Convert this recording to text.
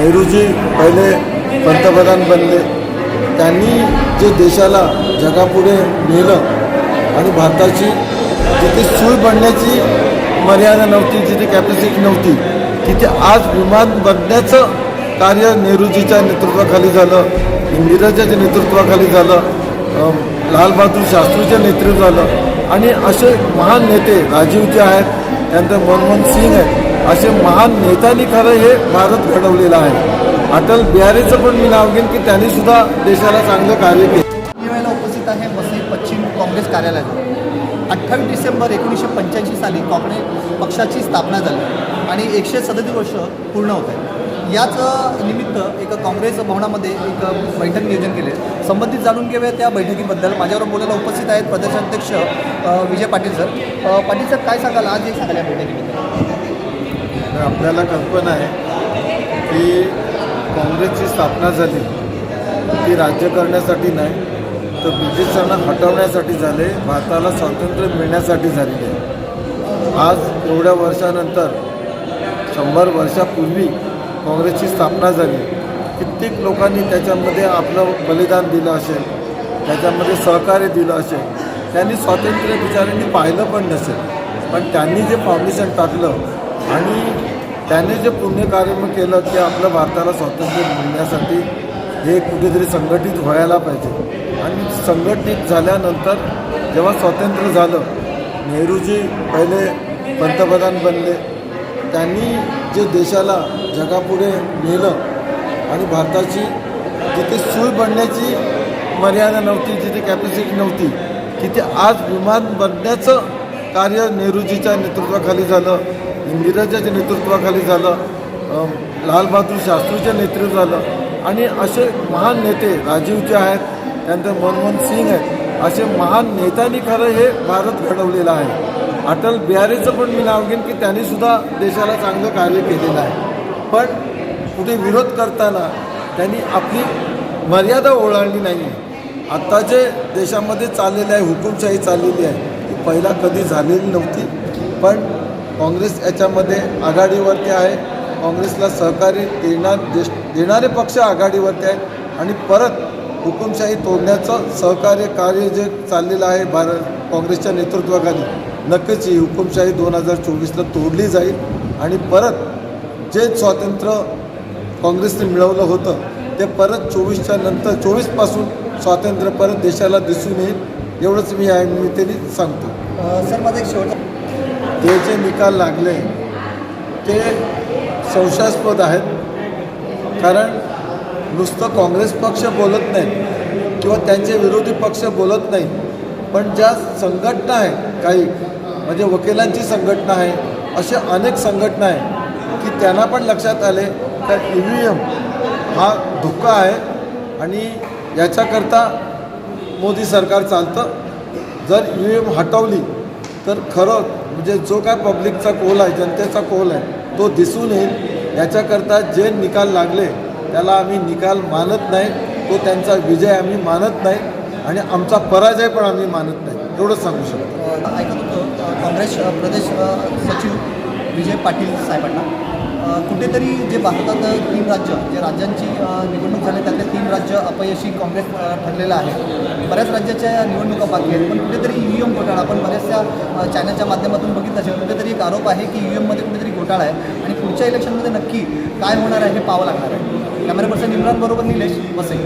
नेहरूजी पहिले पंतप्रधान बनले. त्यांनी जे देशाला जगापुढे नेलं आणि भारताची जिथे सूर बनण्याची मर्यादा नव्हती जिथे कॅपॅसिटी नव्हती तिथे आज विमान बनण्याचं कार्य नेहरूजीच्या नेतृत्वाखाली झालं इंदिराच्या नेतृत्वाखाली झालं लालबहादूर शास्त्रीच्या नेतृत्व झालं. आणि असे महान नेते राजीवचे आहेत त्यानंतर मनमोहन सिंग आहेत असे महान नेत्यांनी खरं हे भारत घडवलेलं आहे. अटल बिहारीचं पण मी नाव घेईन की त्यांनी सुद्धा देशाला चांगलं कार्य केलं. वेळेला उपस्थित आहे वसई पश्चिम काँग्रेस कार्यालयात. अठ्ठावीस डिसेंबर एकोणीसशे पंच्याऐंशी साली काँग्रेस पक्षाची स्थापना झाली आणि एकशे सदतीस वर्ष पूर्ण होत आहे याच निमित्त एक काँग्रेस भवनामध्ये एक बैठक नियोजन केले. संबंधित जाणून घेऊया त्या बैठकीबद्दल. माझ्याबरोबर बोलायला उपस्थित आहेत प्रदेशाध्यक्ष विजय पाटील सर. पाटील सर काय सांगाल? आज एक सांगाल या बैठकीबद्दल? आपल्याला कल्पना आहे की काँग्रेसची स्थापना झाली ती राज्य करण्यासाठी नाही तर ब्रिटिशांना हटवण्यासाठी झाले भारताला स्वातंत्र्य मिळण्यासाठी झालेली आहे. आज एवढ्या वर्षानंतर शंभर वर्षापूर्वी काँग्रेसची स्थापना झाली कित्येक लोकांनी त्याच्यामध्ये आपलं बलिदान दिलं असेल त्याच्यामध्ये सहकार्य दिलं असेल त्यांनी स्वातंत्र्य बिचाऱ्यांनी पाहिलं पण नसेल. पण त्यांनी जे फाउंडेशन टाकलं आणि त्यांनी जे पुण्यकार्य केलं ते आपलं भारताला स्वातंत्र्य मिळण्यासाठी हे कुठेतरी संघटित व्हायला पाहिजे. आणि संघटित झाल्यानंतर जेव्हा स्वातंत्र्य झालं नेहरूजी पहिले पंतप्रधान बनले. त्यांनी जे देशाला जगापुढे नेलं आणि भारताची जिथे सूळ बनण्याची मर्यादा नव्हती जिथे कॅपॅसिटी नव्हती तिथे आज विमान बनण्याचं कार्य नेहरूजीच्या नेतृत्वाखाली झालं इंदिराच्या नेतृत्वाखाली झालं लालबहादूर शास्त्रीचे नेतृत्व झालं. आणि असे महान नेते राजीवचे आहेत त्यानंतर मनमोहन सिंग आहेत असे महान नेत्यांनी खरं हे भारत घडवलेलं आहे. अटल बिहारीचं पण मी नाव घेईन की त्यांनी सुद्धा देशाला चांगलं कार्य केलेलं आहे. पण कुठे विरोध करताना त्यांनी आपली मर्यादा ओलांडली नाही आहे आत्ता जे देशामध्ये चाललेलं आहे हुकुमशाही चाललेली आहे पहिला कधी झालेली नव्हती पण काँग्रेस याच्यामध्ये आघाडीवरती आहे. काँग्रेसला सहकार्य देणार देश देणारे पक्ष आघाडीवरती आहेत आणि परत हुकुमशाही तोडण्याचं सहकार्य कार्य जे चाललेलं आहे भारत काँग्रेसच्या नेतृत्वाखाली नक्कीच ही हुकुमशाही दोन हजार चोवीसला तोडली जाईल. आणि परत जे स्वातंत्र्य काँग्रेसने मिळवलं होतं ते परत चोवीसच्या नंतर चोवीसपासून स्वातंत्र्य परत देशाला दिसून येईल. एवढंच मी या निमित्ताने सांगतो. अ, सर माझा एक शेवटचा ते जे निकाल लागले ते संशयास्पद आहेत. कारण नुसतं काँग्रेस पक्ष बोलत नाही किंवा त्यांचे विरोधी पक्ष बोलत नाही पण ज्या संघटना आहेत काही म्हणजे वकिलांची संघटना आहे अशा अनेक संघटना आहे की त्यांना पण लक्षात आले तर ई व्ही एम हा धोका आहे आणि याच्याकरता मोदी सरकार चालतं. जर ई व्ही एम हटवली तर खरं म्हणजे जो काय पब्लिकचा कोल आहे जनतेचा कोल आहे तो दिसून येईल. याच्याकरता जे निकाल लागले त्याला आम्ही निकाल मानत नाही. तो त्यांचा विजय आम्ही मानत नाही. आणि आमचा पराजय पण आम्ही मानत नाही. एवढंच सांगू शकतो. काँग्रेस प्रदेश सचिव विजय पाटील साहेबांना. कुठेतरी जे भारतात तीन राज्य जे राज्यांची निवडणूक झाली त्यातले तीन राज्य अपयशी काँग्रेस ठरलेलं आहे. बऱ्याच राज्याच्या निवडणुका बाकी आहेत पण कुठेतरी ई एम घोटाळा आपण बऱ्याचशा चॅनलच्या माध्यमातून बघितलं असेल कुठेतरी एक आरोप आहे की ई एममध्ये कुठेतरी घोटाळा आहे. आणि पुढच्या इलेक्शनमध्ये नक्की काय होणार आहे हे पाहावं लागणार आहे. कॅमेरा पर्सन इम्रान बरोबर निलेश वसई.